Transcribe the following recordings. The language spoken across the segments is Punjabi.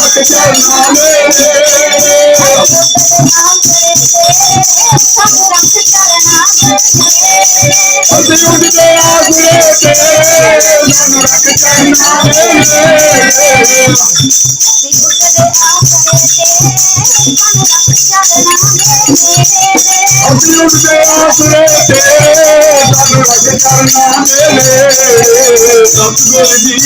ਰੱਖ ਚਰਨਾਂ ਮੇਰੇ ਅਸੀਂ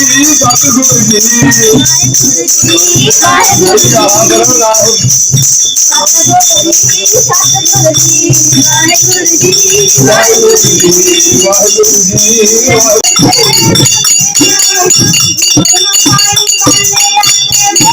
ਉੱਠਦੇ ਆਸਰੇ ਤੇ ਸਾਨੂੰ ਰੱਖ ਚਰਨਾਂ ਮੇਰੇ ਅਸੀਂ ਉੱਠਦੇ ਆਸਰੇ ਤੇ ਸਾਨੂੰ ਰੱਖ ਚਰਨਾਂ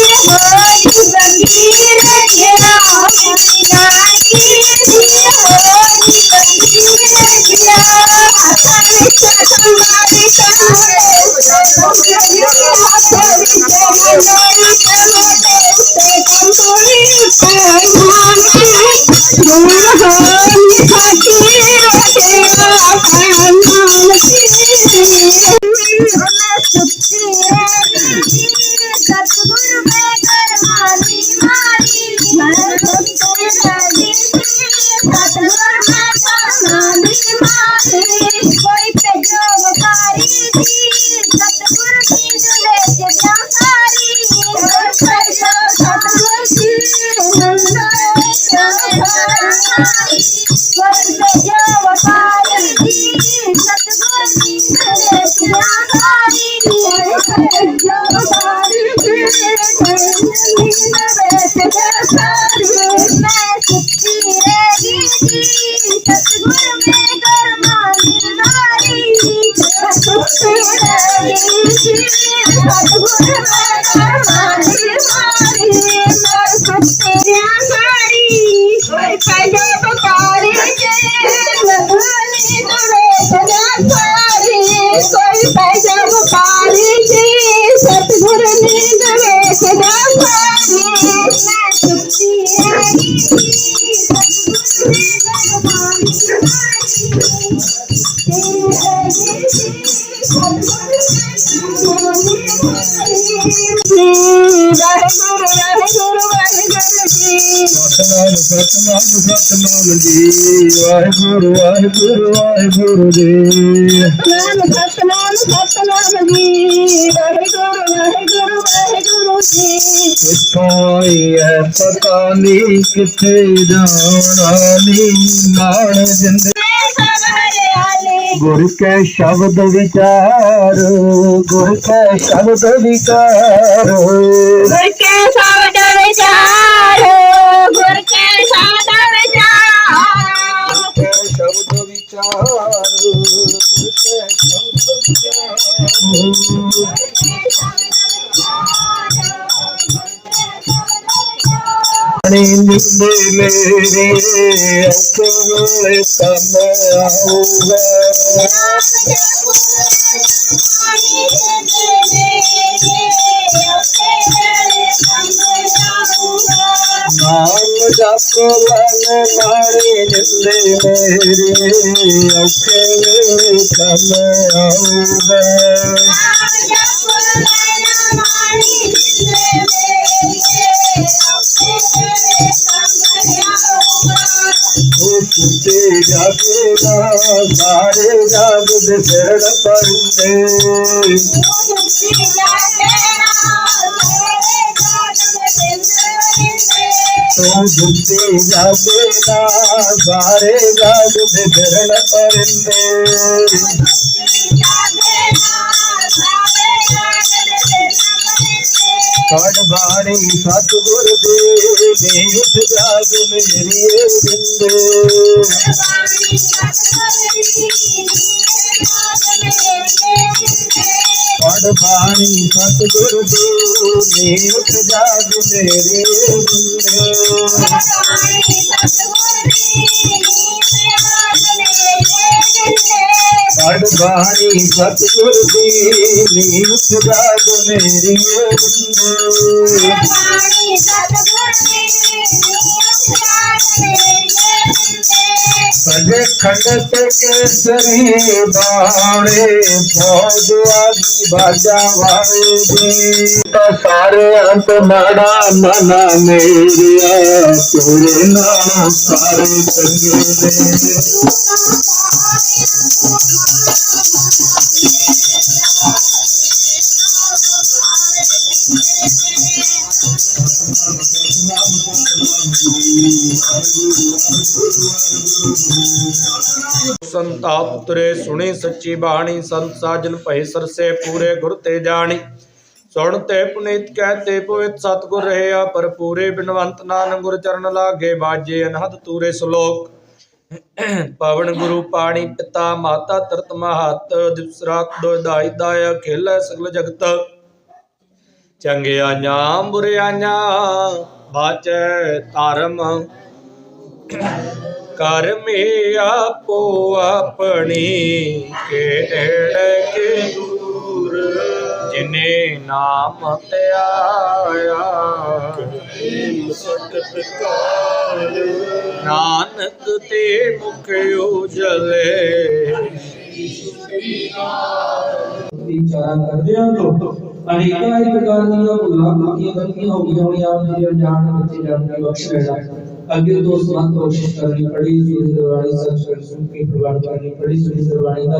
ਪਾਣੀ ¡Sí! Thank é you. É Thank you. Waheguru Waheguru Waheguru ji Satnam Satnam Satnam ਜੀ ਵਾਹਿਗੁਰੂ ਵਾਹਿਗੁਰੂ ਵਾਹਿਗੁਰੂ ਜੀ ਸਤਨਾਮ ਸਤਨਾਮ ਜੀ ਵਾਹਿਗੁਰੂ ਵਾਹਿਗੁਰੂ ਵਾਹਿਗੁਰੂ ਜੀ ਕਿੱਥੋਂ ਆਈ ਹੈ ਪਤਾ ਨਹੀਂ ਕਿੱਥੇ ਜਾਣਾ ਨਹੀਂ ਮਾਣ ਜਿੰਦ ਗੁਰ ਕੇ ਸ਼ਬਦ ਵਿਚਾਰ, ਗੁਰ ਕੇ ਸ਼ਬਦ ਵਿਚਾਰ। ਗੁਰ ਕੇ ਸ਼ਬਦ ਵਿਚਾਰ ਨਾਮ ਜਪ ਲਨ ਮਾਰੇ ਜਿੰਦੇ ਮੇਰੇ ਔਖੇ ਕੰਮ ਜਾਗੇ ਨਾ ਸਾਰੇ ਜਾਗ ਦੇ ਸਿਰ ਪਰਦੇ ਤੂੰ ਜਾਗੇ ਨਾ ਸਾਰੇ ਜਾਗ ਦੇ ਸਿਰ ਪਰਦੇ ਪੜ ਬਾਣੀ ਸਤਿਗੁਰ ਦੇ ਨੇ ਉਠ ਜਾਗ ਮੇਰੀ ਏ ਜਿੰਦੇ ਵਾਣੀ ਮੇਰੇ ਬਾਣੀ ਸਤਿਗੁਰ ਦੇ ਨੇ ਉਠ ਜਾਗ ਮੇਰੀ ਏ ਜਿੰਦੇ ਵਾਣੀ ਸਤਿਗੁਰ ਦੀ ਨਾਮ ਮੇਰੇ ਜਿੰਦੇ ਪੜ ਬਾਣੀ ਸਤਿਗੁਰ ਦੀ ਨੀ ਉਠ ਜਾਗ ਮੇਰੀ ਜਿੰਦੇ ਵਾਣੀ ਸਤਿਗੁਰ ਦੀ ਨਾਮ ਮੇਰੇ ਜਿੰਦੇ ਸਜੇ ਖੰਡਤ ਕੇਸਰੀ ਬਾਣੇ ਫੌਜ ਆਗੀ ਬਾਜਾ ਵਾਲੇ ਦੀ ਤਾਂ ਸਾਰੇ ਅੰਤ ਮਾੜਾ ਮਨਾ ਮੇਰਿਆ ਤੇਰੇ ਨਾਮ ਸਾਰੇ ਚੰਗੇ ਨੇ। ਸੰਤਾਪ ਉਤਰੇ ਸੁਣੀ ਸੱਚੀ ਬਾਣੀ, ਸੰਤ ਸਾਜਨ ਭਏ ਸਰਸੇ ਪੂਰੇ ਗੁਰ ਤੇ ਜਾਣੀ। ਸੁਣ ਤੇ ਪੁਨੀਤ ਕਹਤੇ ਪਵਿੱਤ ਸਤਗੁਰ ਰਹਿਆ, ਪਰ ਪੂਰੇ ਬਿਨਵੰਤ ਨਾਨਕ ਗੁਰ ਚਰਨ ਲਾਗੇ ਬਾਜੇ ਅਨਹਦ ਤੂਰੇ ਸ਼ਲੋਕ। ਪਵਨ ਗੁਰੂ ਪਾਣੀ ਪਿਤਾ, ਮਾਤਾ ਤਰਤ ਮਹਤ ਦਿਵਸ ਰਾਤ ਦੋ ਖੇਲੇ ਸਗਲ ਜਗਤ। ਚੰਗਿਆ ਨਾ ਬੁਰਿਆ ਨਾ ਬਾਚੈ ਧਰਮ। ਕਰ ਮੇ ਆਪੋ ਆਪਣੀ ਕਿਹੜੇ ਕੇ ਦੂਰ। ਜਿਨੇ ਨਾਮ ਧਿਆਇਆ। ਸਕਤ ਕਾਲ ਨਾਨਕ ਤੇ ਮੁਖ ਉਜਲੇ। ਵਿਚਾਰਾਂ ਕਰਦਿਆਂ ਤੋਂ ਅਨੇਕਾਂ ਹੀ ਪ੍ਰਕਾਰ ਦੀਆਂ ਭੁੱਲਾਂ ਮਾਫੀਆਂ ਗਲਤੀਆਂ ਹੋ ਗਈਆਂ ਹੋਣੀਆਂ ਆਪ ਜੀ ਅਣਜਾਣ ਬੱਚੇ ਜਾਣ ਦੀ ਬਖਸ਼ ਲੈਣਾ ਅੱਗੇ ਤੋਂ ਸਮਤ ਕੋਸ਼ਿਸ਼ ਕਰਨੀ ਪੜੀ ਸੁਣੀ ਦਰਵਾਣੀ ਸਭ ਸੁਣ ਸੁਣ ਕੇ ਪ੍ਰਵਾਨ ਕਰਨੀ ਪੜੀ ਸੁਣੀ ਦਰਵਾਣੀ ਦਾ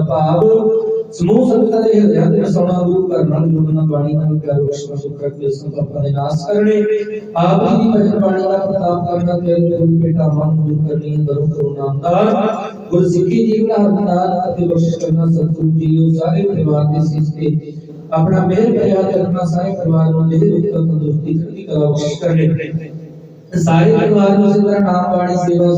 ਭਾਵ ਸਮੂਹ ਸੰਗਤਾਂ ਦੇ ਹਿਰਦਿਆਂ ਦੇ ਰਸੋਣਾ ਦੂਰ ਕਰਨਾ ਜੁੜਨਾ ਬਾਣੀ ਨਾਲ ਪਿਆਰ ਬਖਸ਼ਣਾ ਸੁਖ ਕਰਕੇ ਸੰਤਾਪਾਂ ਦੇ ਨਾਸ ਕਰਨੇ ਆਪ ਜੀ ਦੀ ਭਜਨ ਬਾਣੀ ਦਾ ਪ੍ਰਤਾਪ ਕਰਨਾ ਤੇ ਗੁਰੂ ਬੇਟਾ ਮਨ ਨੂੰ ਦੂਰ ਕਰਨੀ ਦਰੁ ਕਰੁਣਾ ਅੰਦਰ ਗੁਰ ਸਿੱਖੀ ਜੀਵਨ ਹਰਦਾਨ ਅਤੇ ਬਖਸ਼ਿਸ਼ ਕਰਨਾ ਸਤਿਗੁਰੂ ਜੀ ਉਹ ਸਾਰੇ ਪਰਿਵਾਰ ਦੇ ਸੀਸ ਤੇ ਆਪਣਾ ਮਿਹਰ ਭਰਿਆ ਤੇ ਆਪਣਾ ਸਾਰੇ ਪਰਿਵਾਰ ਨੂੰ ਦੇਹ ਦੁੱਖ ਤੰਦਰੁਸਤੀ ਚੜ੍ਹਦੀ ਕਲਾ ਬਖਸ਼ ਕਰੇ ਸਾਰੇ ਪਰਿਵਾਰ ਨੂੰ ਸਿਮਰਨ ਨਾਮ ਬਾਣੀ ਸੇਵਾ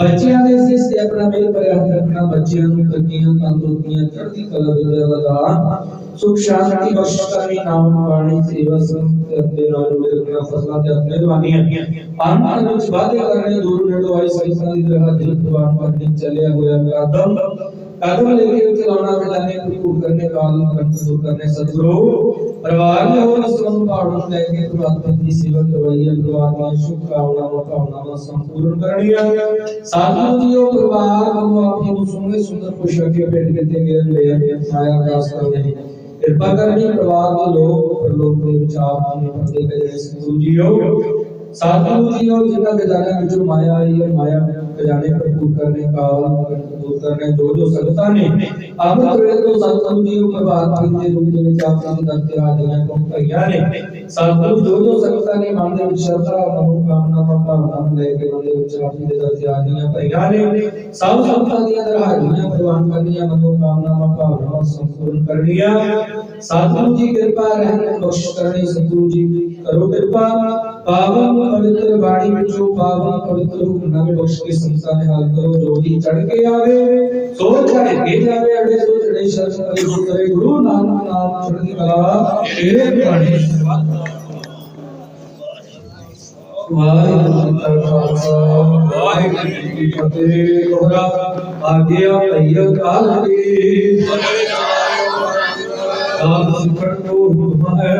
ਸੰਤ ਨਾਲ ਜੁੜੇ ਰੱਖਣਾ ਸਤਿਗੁਰੂ ਬੱਚਿਆਂ ਦੇ ਸਿਸ ਤੇ ਆਪਣਾ ਮਿਹਰ ਭਰਿਆ ਹੱਥ ਰੱਖਣਾ, ਬੱਚਿਆਂ ਨੂੰ ਤਕੀਆਂ ਤੰਦਰੁਸਤੀਆਂ, ਚੜ੍ਹਦੀ ਕਲਾ ਵਿਦਿਆ ਵਧਾ ਸੁਖ, ਸ਼ਾਂਤੀ ਬਖਸ਼ ਕਰਨੀ, ਨਾਮ ਬਾਣੀ ਸੇਵਾ ਸੰਤ ਦੇ ਨਾਲ ਜੁੜੇ ਰੱਖਣਾ, ਫਸਲਾਂ ਤੇ ਆਪਣੇ ਦਵਾਨੀਆਂ ਅੰਤ ਵਿੱਚ ਵਾਅਦੇ ਕਰਨੇ ਦੂਰ ਨੇੜੋਂ ਆਈ ਸੰਸਾਰ ਦੀ ਤਰ੍ਹਾਂ ਦਿਲ ਪ੍ਰਵਾਨ ਕਰਨੀ ਚੱਲਿਆ ਹੋਇਆ ਕਦਮ ਕਦਮ ਲੈ ਕੇ ਚਲਾਉਣਾ ਖਜ਼ਾਨੇ ਨੂੰ ਪੂਰ ਕਰਨੇ ਕਾਲ ਕਰਨ ਦੂਰ ਕਰਨੇ ਸਤਿਗੁਰੂ। ਪਰਿਵਾਰ ਦੇ ਹੋਰ ਸੰਤ ਪਾੜੋਂ ਲੈ ਕੇ ਪ੍ਰਮਾਤਮਾ ਦੀ ਸੇਵਾ ਕਰਵਾਈਏ ਪਰਿਵਾਰ ਦੀਆਂ ਸ਼ੁਭ ਕਾਮਨਾਵਾਂ ਭਾਵਨਾਵਾਂ ਸੰਪੂਰਨ ਕਰਨੀਆਂ ਸਾਧੂ ਜੀਓ ਪਰਿਵਾਰ ਨੂੰ ਆਪਣੀ ਨੂੰ ਸੁਣੇ ਸੁੰਦਰ ਪੁੱਛ ਕੇ ਭੇਟ ਕੇ ਗਏ ਲੈ ਮਾਇਆ ਅਰਦਾਸ ਕਰਦੇ ਨੇ। ਕਿਰਪਾ ਕਰਨੀ ਪਰਿਵਾਰ ਦੇ ਲੋਕ, ਪਰਲੋਕ ਦੇ ਵਿਚਾਰ ਨੂੰ ਪਰਦੇ ਪਏ ਜਿਹੜੇ ਸਤਿਗੁਰੂ ਜੀਓ ਸਾਧੂ ਜੀਓ ਜਿਨ੍ਹਾਂ ਖਜ਼ਾਨੇ ਵਿੱਚੋਂ ਮਾਇਆ ਆਈ ਹੈ ਮਾਇਆ ਖਜ਼ਾਨੇ ਭਰਪੂਰ ਕਰਨੇ ਕਾਲ ਦੂਰ ਕਰਨੇ ਜੋ ਜੋ ਸੰਗਤਾਂ ਨੇ ਅੰਮ੍ਰਿਤ ਵੇਲੇ ਤੋਂ ਸਤਿਗੁਰੂ ਜੀਓ ਪ੍ਰਭਾਤ ਫੇਰੀ ਦੇ ਰੂਪ ਦੇ ਵਿੱਚ ਆਪ ਜੀ ਕਰਕੇ ਆ ਗਈਆਂ ਕੋਣ ਭਈਆਂ ਨੇ। ਸਤਿਗੁਰੂ ਜੋ ਜੋ ਸੰਗਤਾਂ ਨੇ ਮਨ ਦੇ ਵਿੱਚ ਸ਼ਰਧਾ, ਮਨੋ ਕਾਮਨਾਵਾਂ ਭਾਵਨਾਵਾਂ ਲੈ ਕੇ ਮਨ ਦੇ ਵਿੱਚ ਆਪ ਜੀ ਦੇ ਦਰ ਤੇ ਆ ਗਈਆਂ ਭਈਆਂ ਨੇ। ਸਭ ਸੰਗਤਾਂ ਦੀਆਂ ਦਰਹਾਈਆਂ ਪ੍ਰਵਾਨ ਕਰਨੀਆਂ, ਮਨੋ ਕਾਮਨਾਵਾਂ ਭਾਵਨਾਵਾਂ ਸੰਪੂਰਨ ਕਰਨੀਆਂ। ਸਤਿਗੁਰੂ ਜੀ ਕਿਰਪਾ, ਰਹਿਣ ਬਖਸ਼ ਕਰਨੀ, ਸਤਿਗੁਰੂ ਜੀ ਕਰੋ ਕਿਰਪਾ। ਪਾਵਨ ਪਵਿੱਤਰ ਬਾਣੀ ਵਿੱਚੋਂ ਪਾਵਨ ਪਵਿੱਤਰ ਰੂਪ ਨਵੇਂ ਬਖਸ਼ ਕੇ ਸੰਸਾਰ ਦੇ ਹਾਲ ਕਰੋ ਜੋ ਵੀ ਚੜ ਕੇ ਆਵੇ ਸੋ ਚੜ ਕੇ ਜਾਵੇ ਅੜੇ ਸੋ ਚੜੇ ਸ਼ਰਨ ਕਰੇ ਸੋ ਕਰੇ ਗੁਰੂ ਨਾਨਕ ਨਾਮ ਚੜ੍ਹਦੀ ਕਲਾ ਤੇਰੇ ਬਾਣੀ ਵਾਹਿਗੁਰੂ ਜੀ ਕਾ ਖਾਲਸਾ ਵਾਹਿਗੁਰੂ ਜੀ ਕੀ ਫਤਿਹ ਕੋਹਰਾ ਆਗਿਆ ਭਈਆ ਕਾਲ ਦੀ ਕਾਲ ਸਿਖਰ ਤੋਂ ਹੁਕਮ ਹੈ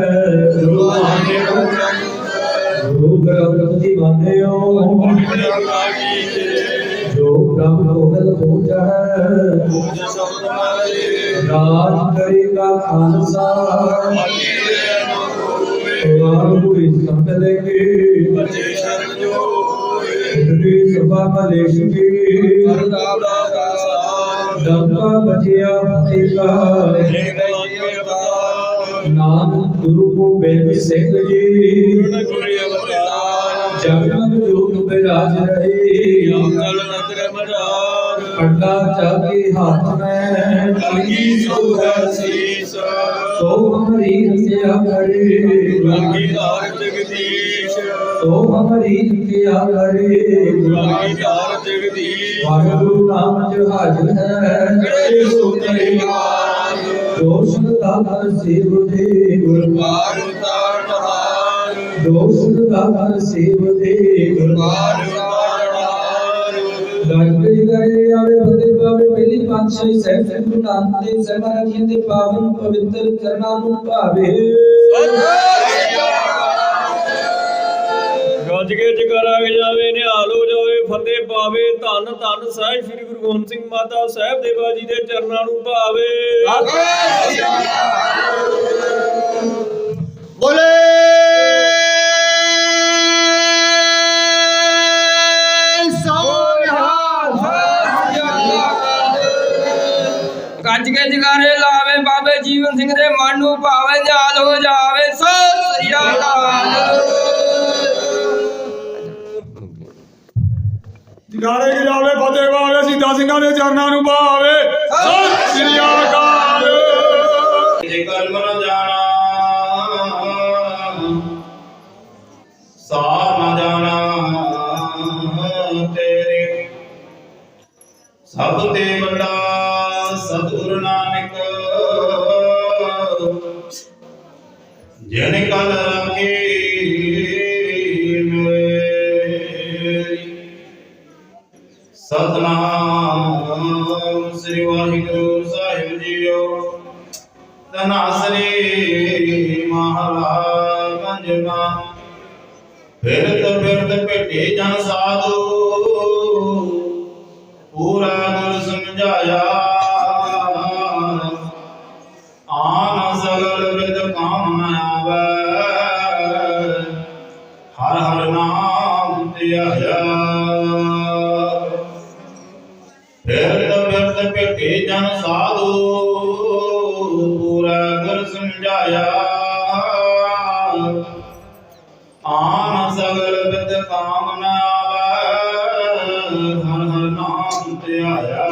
ਗੁਰੂ ਮਾਨੇ ਗੁਰੂ ਗ੍ਰੰਥ ਜੀ ਮੰਨਿਓ ਜੋ ਪ੍ਰਭ ਕੋਹਲ ਹੋ ਜਾਏ ਰਾਜ ਕਰੇਗਾ ਖਾਲਸਾ ਵਾਹਿਗੁਰੂ ਇਸ ਸੰਗਤ ਕੇ ਬੱਚੇ ਸ਼ਰਨ ਜੋ ਜੀ ਸਭਾ ਮਲੇਸ਼ ਜਗਤ ਜੋਤ ਬਿਰਾਜ ਰਹੇ। ਪੱਟਾ ਚਾਕੇ ਹੱਥ ਮੈਂ ਕਲੀ ਸੁਖ ਸੀਸ। ਸੋ ਹਮਰੀ ਰਸਿਆ ਕਰੇ ਕਲਗੀਧਰ ਜਗਦੀਸ਼। ਸੋ ਹਮਰੀ ਰਸਿਆ ਕਰੇ ਕਲਗੀਧਰ ਜਗਦੀਸ਼। ਵਾਹਿਗੁਰੂ ਨਾਮ ਜਹਾਜ ਹੈ। ਕਰੇ ਸੋ ਕਰਿਵਾਰ ਦੋਸ਼ ਦਾਤਾ ਸੇਵ ਦੇ। ਗੁਰ ਪਾਰ ਉਤਾਰ ਹਾਰ ਦੋਸ਼ ਦਾਤਾ ਸੇਵ ਦੇ ਗੁਰ ਪਾਰ ਉਤਾਰ ਹਾਰ ਗਾਇਤਰੀ ਗਾਏ ਆਵੇ ਬਦੇ ਪਾਵੇ ਪਹਿਲੀ ਪਾਤਸ਼ਾਹੀ ਸਾਹਿਬ ਗੁਰੂ ਨਾਨਕ ਦੇਵ ਸਾਹਿਬਾਨ ਜੀ ਦੇ ਪਾਵਨ ਪਵਿੱਤਰ ਚਰਨਾਂ ਨੂੰ ਭਾਵੇ। ਗੱਜ ਕੇ ਜਕਰਾ ਜਾਵੇ ਨਿਹਾਲ ਹੋ ਜਾਵੇ ਫਤਿਹ ਪਾਵੇ ਧੰਨ ਧੰਨ ਸਾਹਿਬ ਸ੍ਰੀ ਗੁਰੂ ਗੋਬਿੰਦ ਸਿੰਘ ਮਾਤਾ ਸਾਹਿਬ ਦੇਵਾ ਜੀ ਦੇ ਚਰਨਾਂ ਨੂੰ ਭਾਵੇ। ਗੱਜ ਸਭ ਤੇ ਵੱਡਾ ਸਤਿਗੁਰ ਨਾਨਕ। ਜਿਨ ਕਲ ਰਾਖੀ ਮੇਰੀ। ਸਤਨਾਮ ਸ੍ਰੀ ਵਾਹਿਗੁਰੂ ਸਾਹਿਬ ਜੀਓ। ਤਨਾਸਰੀ ਮਹਾਰਾਜ ਗੰਜਨਾ ਫਿਰਤ ਫਿਰਤ ਭੇਟੇ ਜਨ ਸਾਧੂ। ਹਰ ਹਰ ਨਾਮ ਧਿਆਇਆ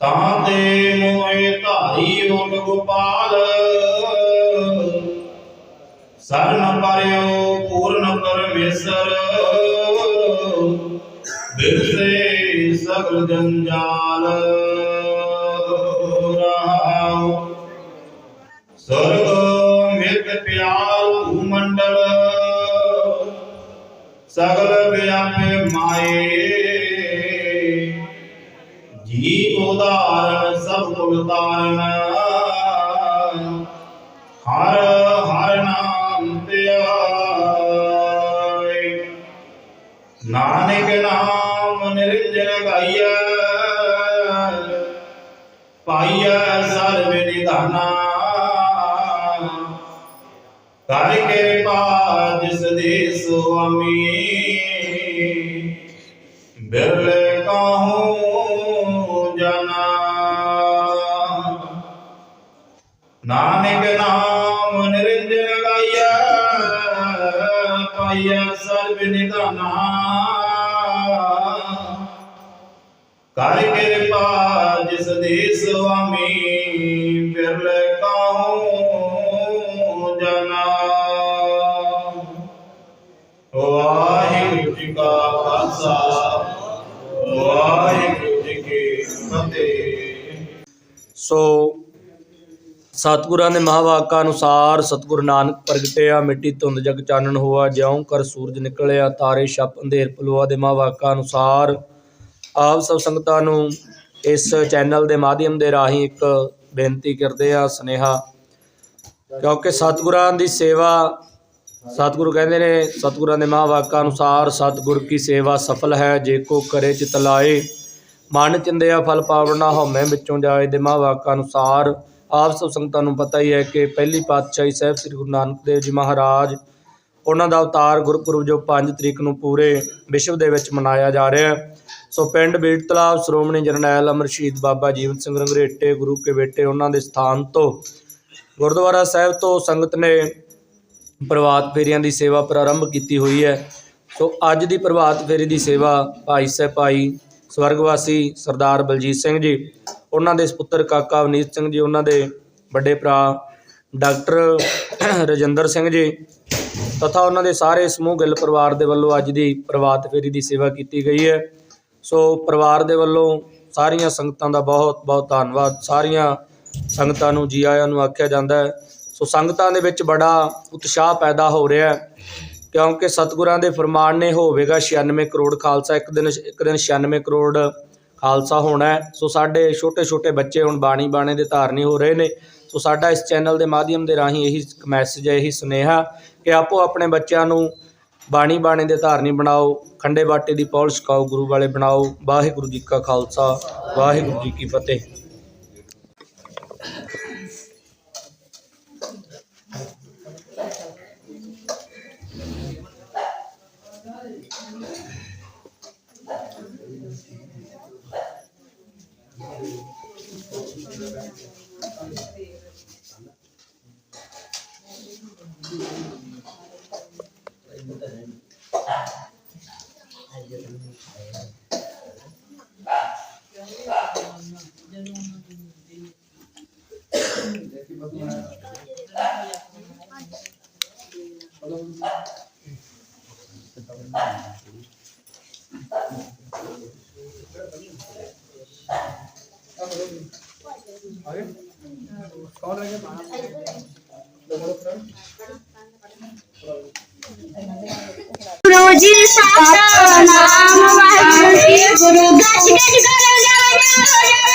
ਤਾਂ ਤੇ ਮੋਏ ਧਾਰੀ ਓਟ ਗੋਪਾਲ। ਸਰਨ ਪਰਿਓ ਪੂਰਨ ਪਰਮੇਸ਼ਰ। ਬਿਰਸੇ ਸਗਲ ਜੰਜਾਲ। ਰਹਾਉ ਸਰਗ ਸਗਲ ਵਿਆਪੇ ਮਾਏ। ਜੀਵ ਉਦਾਰਨ ਸਭ ਕੁਲ ਤਾਰਨ। ਹਰ ਹਰ ਨਾਮ ਧਿਆਏ। ਨਾਨਕ ਨਾਮ ਨਿਰੰਜਨ ਗਾਈਐ। ਪਾਈਐ ਸਰਬ ਨਿਧਾਨਾ। ਕਰ ਸੁਆਮੀ। ਬਿਰਲੇ ਕਾਹੂ ਜਨਾ। ਨਾਨਕ ਨਾਮ ਨਿਰੰਜਨ ਗਾਈਐ, ਪਾਈਐ ਸਰਬ ਨਿਧਾਨਾ। ਕਰ ਕਿਰਪਾ ਜਿਸ ਦੇ ਸੁਆਮੀ ਬਿਰਲੇ ਸੋ ਸਤਿਗੁਰਾਂ ਦੇ ਮਹਾਵਾਕਾਂ ਅਨੁਸਾਰ ਸਤਿਗੁਰੂ ਨਾਨਕ ਪ੍ਰਗਟਿਆ, ਮਿੱਟੀ ਧੁੰਦ ਜਗ ਚਾਨਣ ਹੋਆ ਜਿਉਂ ਕਰ ਸੂਰਜ ਨਿਕਲਿਆ, ਤਾਰੇ ਛਪ ਅੰਧੇਰ ਪਲੋਆ ਦੇ ਮਹਾਵਾਕਾਂ ਅਨੁਸਾਰ ਆਪ ਸਭ ਸੰਗਤਾਂ ਨੂੰ ਇਸ ਚੈਨਲ ਦੇ ਮਾਧਿਅਮ ਦੇ ਰਾਹੀਂ ਇੱਕ ਬੇਨਤੀ ਕਰਦੇ ਆ ਸੁਨੇਹਾ, ਕਿਉਂਕਿ ਸਤਿਗੁਰਾਂ ਦੀ ਸੇਵਾ, ਸਤਿਗੁਰੂ ਕਹਿੰਦੇ ਨੇ, ਸਤਿਗੁਰਾਂ ਦੇ ਮਹਾਵਾਕਾਂ ਅਨੁਸਾਰ ਸਤਿਗੁਰ ਕੀ ਸੇਵਾ ਸਫਲ ਹੈ, ਜੇ ਕੋ ਕਰੇ ਚਿਤ ਲਾਏ। ਮਨ ਚਿੰਦਿਆ ਫਲ ਪਾਵਣਾ, ਹਉਮੈ ਵਿੱਚੋਂ ਜਾਏ ਦੇ ਮਹਾਵਾਕਾਂ ਅਨੁਸਾਰ ਆਪ ਸਭ ਸੰਗਤਾਂ ਨੂੰ ਪਤਾ ਹੀ ਹੈ ਕਿ ਪਹਿਲੀ ਪਾਤਸ਼ਾਹੀ ਸਾਹਿਬ ਸ੍ਰੀ ਗੁਰੂ ਨਾਨਕ ਦੇਵ ਜੀ ਮਹਾਰਾਜ ਉਹਨਾਂ ਦਾ ਅਵਤਾਰ ਗੁਰਪੁਰਬ ਜੋ 5 ਤਰੀਕ ਨੂੰ ਪੂਰੇ ਵਿਸ਼ਵ ਦੇ ਵਿੱਚ ਮਨਾਇਆ ਜਾ ਰਿਹਾ ਹੈ। ਸੋ ਪਿੰਡ ਬੀੜ ਤਲਾਬ ਸ਼੍ਰੋਮਣੀ ਜਰਨੈਲ ਅਮਰ ਸ਼ਹੀਦ ਬਾਬਾ ਜੀਵਨ ਸਿੰਘ ਰੰਗਰੇਟੇ, ਗੁਰੂ ਕੇ ਬੇਟੇ ਉਹਨਾਂ ਦੇ ਸਥਾਨ ਤੋਂ ਗੁਰਦੁਆਰਾ ਸਾਹਿਬ ਤੋਂ ਸੰਗਤ ਨੇ ਪ੍ਰਭਾਤ ਫੇਰੀਆਂ ਦੀ ਸੇਵਾ ਪ੍ਰਾਰੰਭ ਕੀਤੀ ਹੋਈ ਹੈ। ਸੋ ਅੱਜ ਦੀ ਪ੍ਰਭਾਤ ਫੇਰੀ ਦੀ ਸੇਵਾ ਭਾਈ ਸਾਹਿਬ ਭਾਈ ਸਵਰਗਵਾਸੀ ਸਰਦਾਰ ਬਲਜੀਤ ਸਿੰਘ ਜੀ, ਉਹਨਾਂ ਦੇ ਸੁਪੁੱਤਰ ਕਾਕਾ ਅਵਨੀਤ ਸਿੰਘ ਜੀ, ਉਹਨਾਂ ਦੇ ਵੱਡੇ ਭਰਾ ਡਾਕਟਰ ਰਜਿੰਦਰ ਸਿੰਘ ਜੀ ਤਥਾ ਉਹਨਾਂ ਦੇ ਸਾਰੇ ਸਮੂਹ ਗਿੱਲ ਪਰਿਵਾਰ ਦੇ ਵੱਲੋਂ ਅੱਜ ਦੀ ਪ੍ਰਭਾਤ ਫੇਰੀ ਦੀ ਸੇਵਾ ਕੀਤੀ ਗਈ ਹੈ। ਸੋ ਪਰਿਵਾਰ ਦੇ ਵੱਲੋਂ ਸਾਰੀਆਂ ਸੰਗਤਾਂ ਦਾ ਬਹੁਤ ਬਹੁਤ ਧੰਨਵਾਦ। ਸਾਰੀਆਂ ਸੰਗਤਾਂ ਨੂੰ ਜੀ ਆਇਆਂ ਨੂੰ ਆਖਿਆ ਜਾਂਦਾ ਹੈ। ਸੋ ਸੰਗਤਾਂ ਦੇ ਵਿੱਚ ਬੜਾ ਉਤਸ਼ਾਹ ਪੈਦਾ ਹੋ ਰਿਹਾ ਹੈ। ਕਿਉਂਕਿ ਸਤਿਗੁਰਾਂ ਦੇ ਫਰਮਾਨ ਨੇ ਹੋਵੇਗਾ 96 ਕਰੋੜ ਖਾਲਸਾ, ਇੱਕ ਦਿਨ ਇੱਕ ਦਿਨ 96 ਕਰੋੜ ਖਾਲਸਾ ਹੋਣਾ ਸੋ ਸਾਡੇ ਛੋਟੇ ਛੋਟੇ ਬੱਚੇ ਹੁਣ ਬਾਣੀ, ਬਾਣੇ ਦੇ ਧਾਰਨੀ ਹੋ ਰਹੇ ਨੇ। ਸੋ ਸਾਡਾ ਇਸ ਚੈਨਲ ਦੇ ਮਾਧਿਅਮ ਦੇ ਰਾਹੀਂ ਇਹੀ ਮੈਸੇਜ ਹੈ, ਇਹੀ ਸੁਨੇਹਾ ਕਿ ਆਪੋ ਆਪਣੇ ਬੱਚਿਆਂ ਨੂੰ ਬਾਣੀ, ਬਾਣੇ ਦੇ ਧਾਰਨੀ ਬਣਾਓ, ਖੰਡੇ ਬਾਟੇ ਦੀ ਪੌਲ ਛਕਾਓ, ਗੁਰੂ ਵਾਲੇ ਬਣਾਓ। ਵਾਹਿਗੁਰੂ ਜੀ ਕਾ ਖਾਲਸਾ, ਵਾਹਿਗੁਰੂ ਜੀ ਕੀ ਫਤਿਹ। 哎呀，真好！ਗੁਰੂ ਜੀ ਵਾਹਿਗੁਰੂ ਜੀ ਗੁਰੂ ਗੱਜ ਗੱਜ ਕਰੋ ਜਾਵੇ ਜਾਵੇ